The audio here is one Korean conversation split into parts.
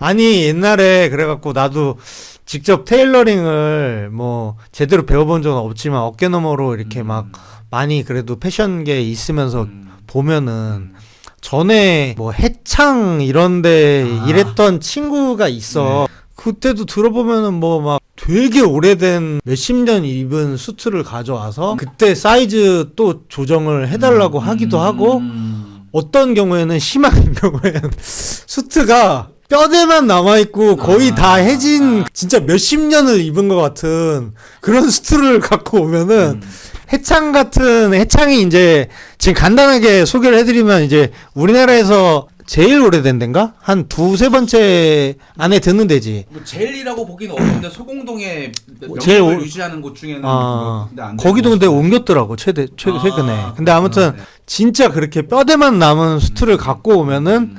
아니 옛날에 그래갖고 나도 직접 테일러링을 뭐 제대로 배워본 적은 없지만 어깨 너머로 이렇게 막 많이 그래도 패션계에 있으면서 음. 보면은 전에 뭐 해창 이런데 아. 일했던 친구가 있어. 그때도 들어보면은 뭐 막 되게 오래된 몇십 년 입은 수트를 가져와서 그때 사이즈 또 조정을 해달라고 하기도 하고 음. 어떤 경우에는 심한 경우에는 수트가 뼈대만 남아있고 거의 아. 다 해진 진짜 몇십 년을 입은 것 같은 그런 수트를 갖고 오면은 음. 해창 같은 해창이 이제 지금 간단하게 소개를 해드리면 이제 우리나라에서 제일 오래된 데인가? 한 두세 번째 안에 드는 데지. 뭐 제일이라고 보기는 어려운데 소공동에 제일 명성을 오- 유지하는 곳 중에는 아, 근데 안 거기도 근데 곳이- 옮겼더라고, 최대, 최, 아, 최근에. 근데 아무튼. 네. 진짜 그렇게 뼈대만 남은 수트를 갖고 오면은 음.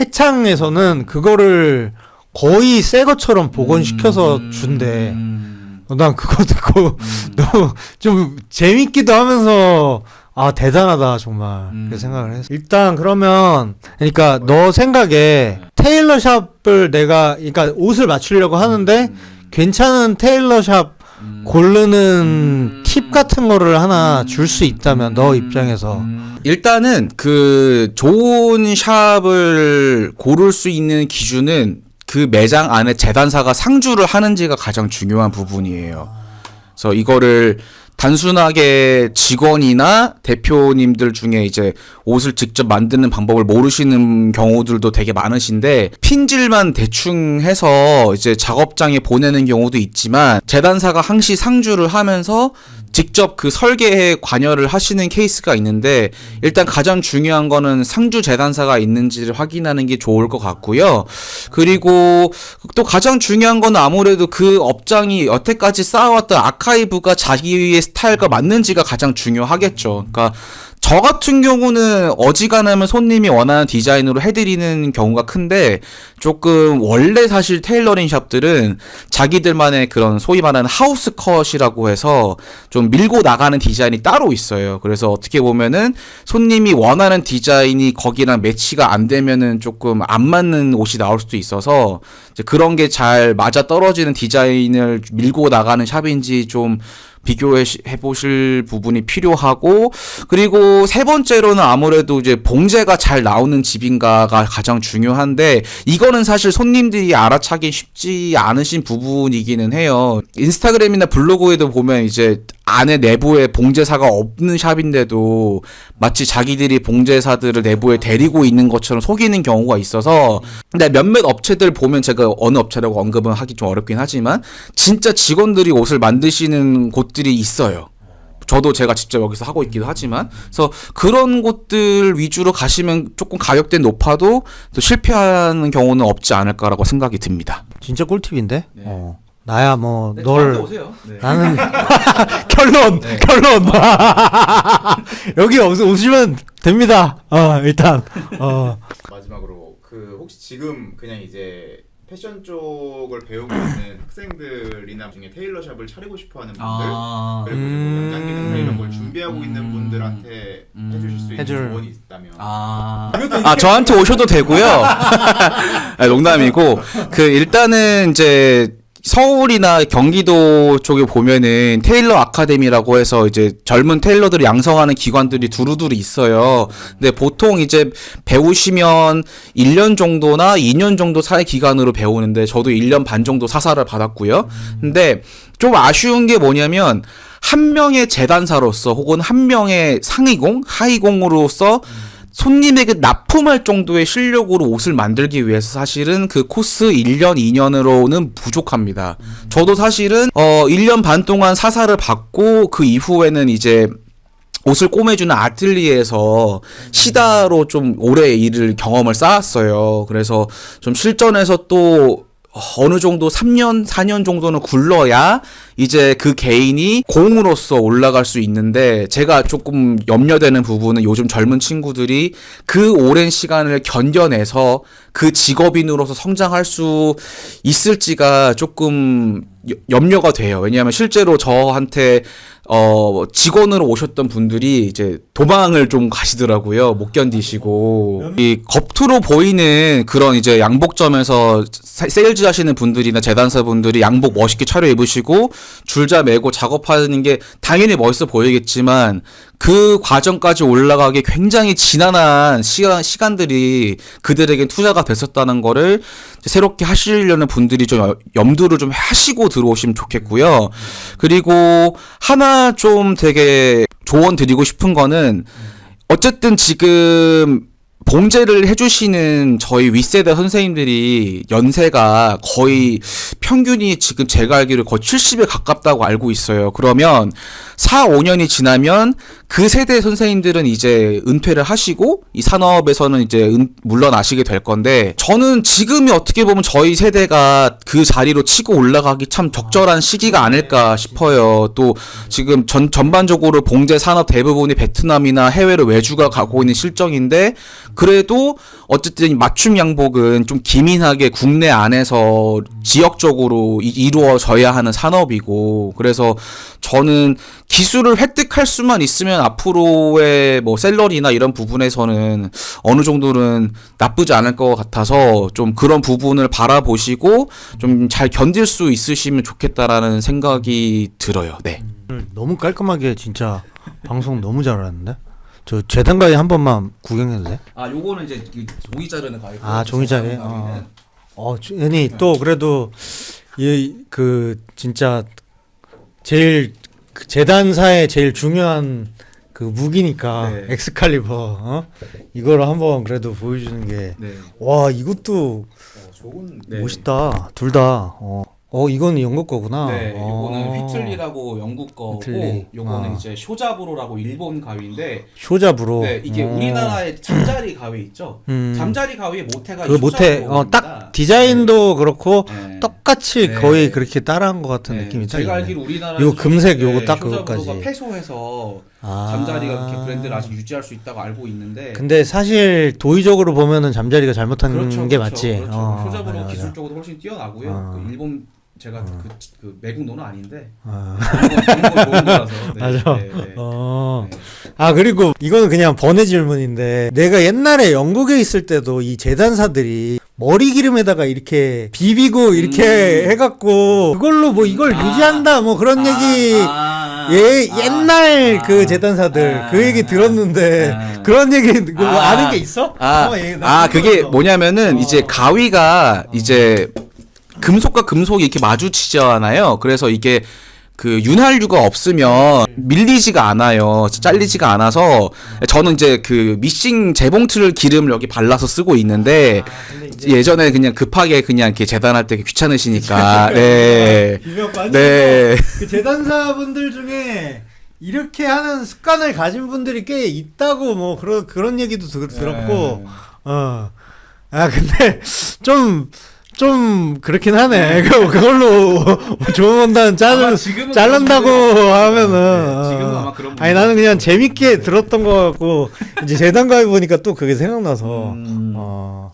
해창에서는 그거를 거의 새 것처럼 복원시켜서 음. 준대. 음. 어, 난 그거 듣고 너무 좀 재밌기도 하면서 아 대단하다 정말 음. 그 생각을 했어. 일단 그러면 그러니까 너 생각에 테일러 샵을 내가 그러니까 옷을 맞추려고 하는데 괜찮은 테일러 샵 음. 고르는 음. 팁 같은 거를 하나 줄 수 있다면 너 입장에서 음. 일단은 그 좋은 샵을 고를 수 있는 기준은 그 매장 안에 재단사가 상주를 하는지가 가장 중요한 부분이에요. 그래서 이거를 단순하게 직원이나 대표님들 중에 이제 옷을 직접 만드는 방법을 모르시는 경우들도 되게 많으신데 핀질만 대충 해서 이제 작업장에 보내는 경우도 있지만 재단사가 항시 상주를 하면서 직접 그 설계에 관여를 하시는 케이스가 있는데 일단 가장 중요한 거는 상주 재단사가 있는지를 확인하는 게 좋을 것 같고요. 그리고 또 가장 중요한 건 아무래도 그 업장이 여태까지 쌓아왔던 아카이브가 자기의 스타일과 맞는지가 가장 중요하겠죠. 그러니까 저 같은 경우는 어지간하면 손님이 원하는 디자인으로 해드리는 경우가 큰데 조금 원래 사실 테일러링 샵들은 자기들만의 그런 소위 말하는 하우스 컷이라고 해서 좀 밀고 나가는 디자인이 따로 있어요. 그래서 어떻게 보면은 손님이 원하는 디자인이 거기랑 매치가 안 되면은 조금 안 맞는 옷이 나올 수도 있어서 그런 게 잘 맞아 떨어지는 디자인을 밀고 나가는 샵인지 좀 비교해 시- 해보실 부분이 필요하고 그리고 세 번째로는 아무래도 이제 봉제가 잘 나오는 집인가가 가장 중요한데 이거는 사실 손님들이 알아차기 쉽지 않으신 부분이기는 해요. 인스타그램이나 블로그에도 보면 이제 안에 내부에 봉제사가 없는 샵인데도 마치 자기들이 봉제사들을 내부에 데리고 있는 것처럼 속이는 경우가 있어서 근데 몇몇 업체들 보면 제가 어느 업체라고 언급은 하기 좀 어렵긴 하지만 진짜 직원들이 옷을 만드시는 곳 들이 있어요. 저도 제가 직접 여기서 하고 있기도 하지만 그래서 그런 곳들 위주로 가시면 조금 가격대 높아도 또 실패하는 경우는 없지 않을까라고 생각이 듭니다. 진짜 꿀팁인데. 네. 어. 나야 뭐널 오세요. 네. 나는 결론 결론 여기 오- 오시면 됩니다. 어 일단 어 마지막으로 그 혹시 지금 그냥 이제 패션 쪽을 배우고 있는 학생들이나 중에 테일러샵을 차리고 싶어하는 분들 아, 그리고 뭐 음. 연장 기능사 이런 걸 준비하고 있는 음. 분들한테 음. 해주실 수 있는 해줄. 조언이 있다면 아, 아 저한테 오셔도 되고요. 아, 농담이고 그 일단은 이제 서울이나 경기도 쪽에 보면은 테일러 아카데미라고 해서 이제 젊은 테일러들을 양성하는 기관들이 두루두루 있어요. 근데 보통 이제 배우시면 1년 정도나 2년 정도 사회 기간으로 배우는데 저도 1년 반 정도 사사를 받았고요. 근데 좀 아쉬운 게 뭐냐면 한 명의 재단사로서 혹은 한 명의 상위공, 하위공으로서 손님에게 납품할 정도의 실력으로 옷을 만들기 위해서 사실은 그 코스 1년, 2년으로는 부족합니다. 저도 사실은 어 1년 반 동안 사사를 받고 그 이후에는 이제 옷을 꼬매주는 아틀리에에서 시다로 좀 오래 일을 경험을 쌓았어요. 그래서 좀 실전에서 또 어느 정도 3년, 4년 정도는 굴러야 이제 그 개인이 공으로서 올라갈 수 있는데 제가 조금 염려되는 부분은 요즘 젊은 친구들이 그 오랜 시간을 견뎌내서 그 직업인으로서 성장할 수 있을지가 조금 여- 염려가 돼요. 왜냐하면 실제로 저한테 어 직원으로 오셨던 분들이 이제 도망을 좀 가시더라고요. 못 견디시고 이 겉으로 보이는 그런 이제 양복점에서 사- 세일즈 하시는 분들이나 재단사 분들이 양복 멋있게 차려 입으시고 줄자 매고 작업하는 게 당연히 멋있어 보이겠지만 그 과정까지 올라가기 굉장히 지난한 시간 시간들이 그들에게 투자가 됐었다는 거를 새롭게 하시려는 분들이 좀 여- 염두를 좀 하시고 들어오시면 좋겠고요. 그리고 하나 좀 되게 조언 드리고 싶은 거는 어쨌든 지금 봉제를 해주시는 저희 윗세대 선생님들이 연세가 거의 평균이 지금 제가 알기로 거의 70에 가깝다고 알고 있어요. 그러면 4, 5년이 지나면 그 세대 선생님들은 이제 은퇴를 하시고 이 산업에서는 이제 은, 물러나시게 될 건데 저는 지금이 어떻게 보면 저희 세대가 그 자리로 치고 올라가기 참 적절한 시기가 아닐까 싶어요. 또 지금 전 전반적으로 봉제 산업 대부분이 베트남이나 해외로 외주가 가고 있는 실정인데 그래도 어쨌든 이 맞춤 양복은 좀 기민하게 국내 안에서 지역적으로 이- 이루어져야 하는 산업이고 그래서 저는 기술을 획득할 수만 있으면 앞으로의 뭐 셀러리나 이런 부분에서는 어느 정도는 나쁘지 않을 것 같아서 좀 그런 부분을 바라보시고 좀 잘 견딜 수 있으시면 좋겠다라는 생각이 들어요. 네. 너무 깔끔하게 진짜 방송 너무 잘하는데? 저 재단가에 한 번만 구경해도 돼? 아, 요거는 이제 종이 자르는 가위. 아, 종이 자르기? 어. 어, 주- 아니 또 그래도 이 그 진짜 제일 그 재단사의 제일 중요한 그 무기니까 네. 엑스칼리버 어? 이거를 한번 그래도 보여주는 게와 네. 이것도 좋은 네. 멋있다 둘 다. 어. 어 이건 영국 거구나. 네, 어. 요거는 휘틀리라고 영국 거고 휘틀리. 요거는 아. 이제 쇼자브로라고 일본 가위인데 쇼잡으로. 네, 이게 어. 우리나라의 잠자리 가위 있죠? 음. 잠자리 가위의 모태가 그이 모태 쇼자브로입니다. 어딱 디자인도 그렇고 네. 똑같이 네. 거의 그렇게 따라한 것 같은 네, 느낌이 제가 딱이네. 알기로 우리나라 요거 금색 요거 딱 그거까지. 패소해서 아. 잠자리가 그렇게 브랜드를 아직 유지할 수 있다고 알고 있는데 근데 사실 도의적으로 보면은 잠자리가 잘못한 그렇죠, 게 그렇죠, 맞지. 그렇죠. 어, 맞아, 맞아. 기술적으로 훨씬 뛰어나고요. 어. 그 일본 제가 그, 그 매국노는 아닌데 어. 거 좋은 거라서 네, 맞아. 네, 네. 어. 네. 아 그리고 이거는 그냥 번외 질문인데 내가 옛날에 영국에 있을 때도 이 재단사들이 머리 기름에다가 이렇게 비비고 이렇게 음. 해갖고 그걸로 뭐 이걸 아. 유지한다 뭐 그런 아, 얘기 아, 예 아, 옛날 아, 그 재단사들 아, 그 얘기 들었는데 아. 그런 얘기 뭐 아. 아는 게 있어? 아, 얘기- 나아 그게. 뭐냐면은 어. 이제 가위가 이제 금속과 금속이 이렇게 마주치잖아요. 그래서 이게 그 윤활유가 없으면 밀리지가 않아요. 잘리지가 않아서 저는 이제 그 미싱 재봉틀 기름을 여기 발라서 쓰고 있는데 아, 예전에 그냥 급하게 그냥 이렇게 재단할 때 귀찮으시니까 네. 네. 그 재단사분들 중에 이렇게 하는 습관을 가진 분들이 꽤 있다고 뭐 그런 그런 얘기도 들, 들었고 어. 아 근데 좀 좀 그렇긴 하네. 그 그걸로 자른다고 그런 분들이- 하면은 네, 지금은 어. 아마 그런 아니 나는 그냥 재밌게 들었던 거 같고 이제 재단가에 보니까 또 그게 생각나서 음. 어.